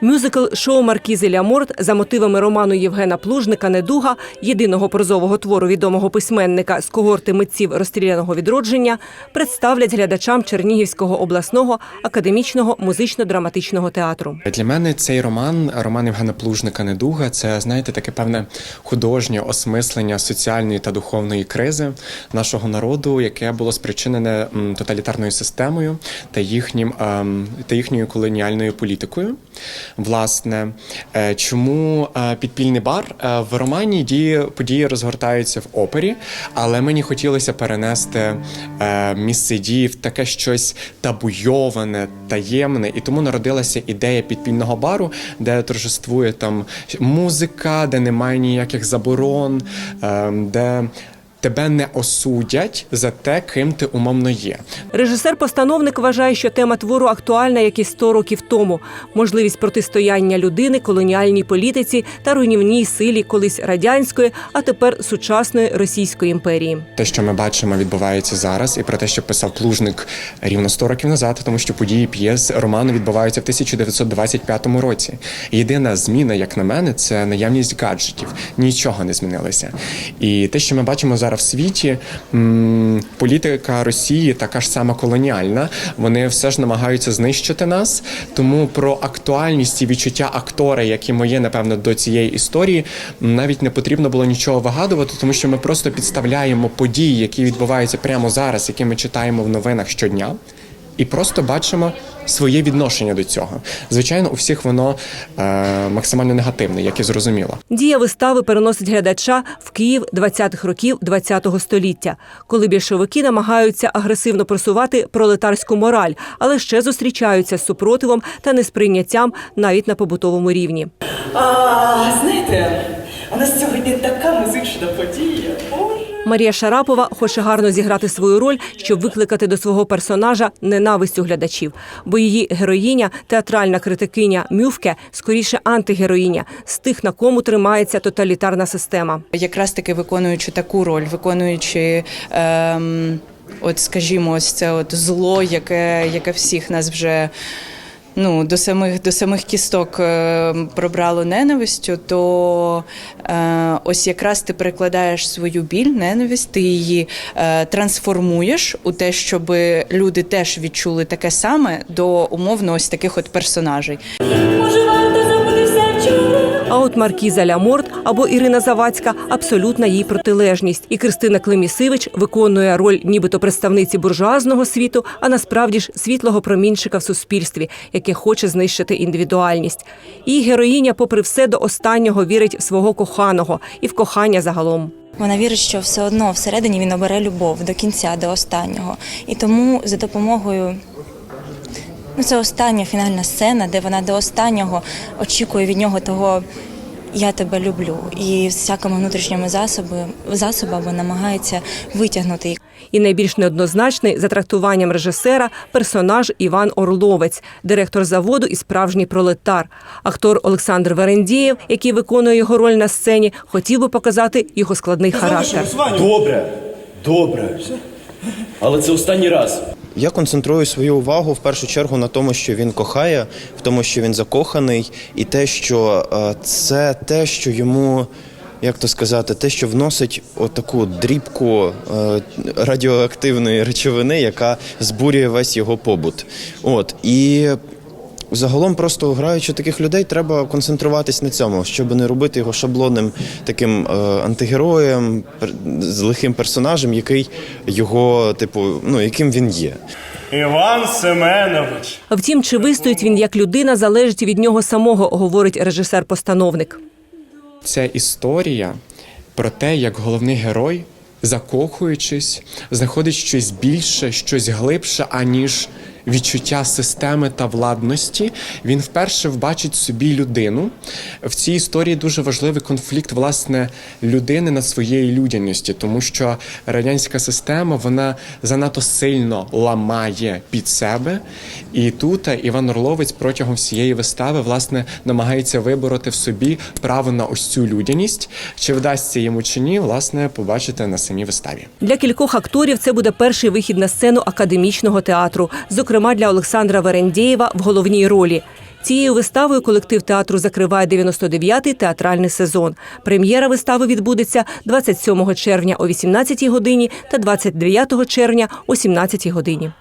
Мюзикл шоу Маркізи Ляморт за мотивами роману Євгена Плужника Недуга, єдиного прозового твору відомого письменника з когорти митців розстріляного відродження, представлять глядачам Чернігівського обласного академічного музично-драматичного театру. Для мене цей роман, роман Євгена Плужника Недуга, це знаєте таке певне художнє осмислення соціальної та духовної кризи нашого народу, яке було спричинене тоталітарною системою та їхнім ем, та їхньою колоніальною політикою. Власне, е, чому е, підпільний бар Е, в романі дії події розгортаються в опері, але мені хотілося перенести місце дії в таке щось табуйоване, таємне, і тому народилася ідея підпільного бару, де торжествує там музика, де немає ніяких заборон, е, де тебе не осудять за те, ким ти умовно є. Режисер-постановник вважає, що тема твору актуальна, як і 100 років тому. Можливість протистояння людини, колоніальній політиці та руйнівній силі колись радянської, а тепер сучасної Російської імперії. Те, що ми бачимо, відбувається зараз, і про те, що писав Плужник рівно 100 років назад, тому що події п'єс роману відбуваються в 1925 році. Єдина зміна, як на мене, це наявність гаджетів. Нічого не змінилося. І те, що ми бачимо зараз в світі, політика Росії така ж сама колоніальна. Вони все ж намагаються знищити нас. Тому про актуальність і відчуття актора, які моє, напевно, до цієї історії, навіть не потрібно було нічого вигадувати, тому що ми просто підставляємо події, які відбуваються прямо зараз, які ми читаємо в новинах щодня. І просто бачимо своє відношення до цього. Звичайно, у всіх воно е, максимально негативне, як і зрозуміло. Дія вистави переносить глядача в Київ 20-х років 20-го століття, коли більшовики намагаються агресивно просувати пролетарську мораль, але ще зустрічаються з супротивом та несприйняттям навіть на побутовому рівні. А, знаєте, у нас сьогодні така музична подія. Боже. Марія Шарапова хоче гарно зіграти свою роль, щоб викликати до свого персонажа ненависть у глядачів, бо її героїня, театральна критикиня Мювке, скоріше антигероїня з тих, на кому тримається тоталітарна система. якраз таки виконуючи таку роль, виконуючи. Ем, От, скажімо, ось це от зло, яке, яке всіх нас вже ну, до самих до самих кісток е, пробрало ненавистю, то е, ось якраз ти перекладаєш свою біль, ненависть, ти її е, трансформуєш у те, щоб люди теж відчули таке саме до умовно ось таких от персонажей. А от Маркіза Ляморт або Ірина Завадська абсолютна їй протилежність. І Кристина Клемісивич виконує роль нібито представниці буржуазного світу, а насправді ж світлого промінчика в суспільстві, яке хоче знищити індивідуальність. І героїня, попри все, до останнього вірить в свого коханого і в кохання загалом. Вона вірить, що все одно всередині він обере любов до кінця, до останнього. І тому за допомогою. Ну, це остання фінальна сцена, де вона до останнього очікує від нього того Я тебе люблю. І всякими внутрішніми засоби, засобами намагається витягнути їх. І найбільш неоднозначний за трактуванням режисера персонаж Іван Орловець, директор заводу і справжній пролетар. Актор Олександр Верендієв, який виконує його роль на сцені, хотів би показати його складний характер. Добре, добре. Але це останній раз. Я концентрую свою увагу в першу чергу на тому, що він кохає, в тому, що він закоханий, і те, що е, це те, що йому. Як то сказати, те, що вносить отаку дрібку е, радіоактивної речовини, яка збурює весь його побут. От і загалом, просто граючи таких людей, треба концентруватись на цьому, щоб не робити його шаблонним таким е, антигероєм, пер- злихим персонажем, який його, типу, ну яким він є. Іван Семенович. Втім, чи вистоїть він як людина, залежить від нього самого, говорить режисер-постановник. Це історія про те, як головний герой, закохуючись, знаходить щось більше, щось глибше, аніж відчуття системи та владності. Він вперше вбачить собі людину. В цій історії дуже важливий конфлікт власне людини над своєю людяністю, тому що радянська система вона занадто сильно ламає під себе. І тут Іван Орловець протягом всієї вистави власне намагається вибороти в собі право на ось цю людяність. Чи вдасться йому чи ні, власне, побачите на самій виставі. Для кількох акторів це буде перший вихід на сцену академічного театру, зокрема для Олександра Верендєєва в головній ролі. Цією виставою колектив театру закриває 99-й театральний сезон. Прем'єра вистави відбудеться 27 червня о 18 годині та 29 червня о 17 годині.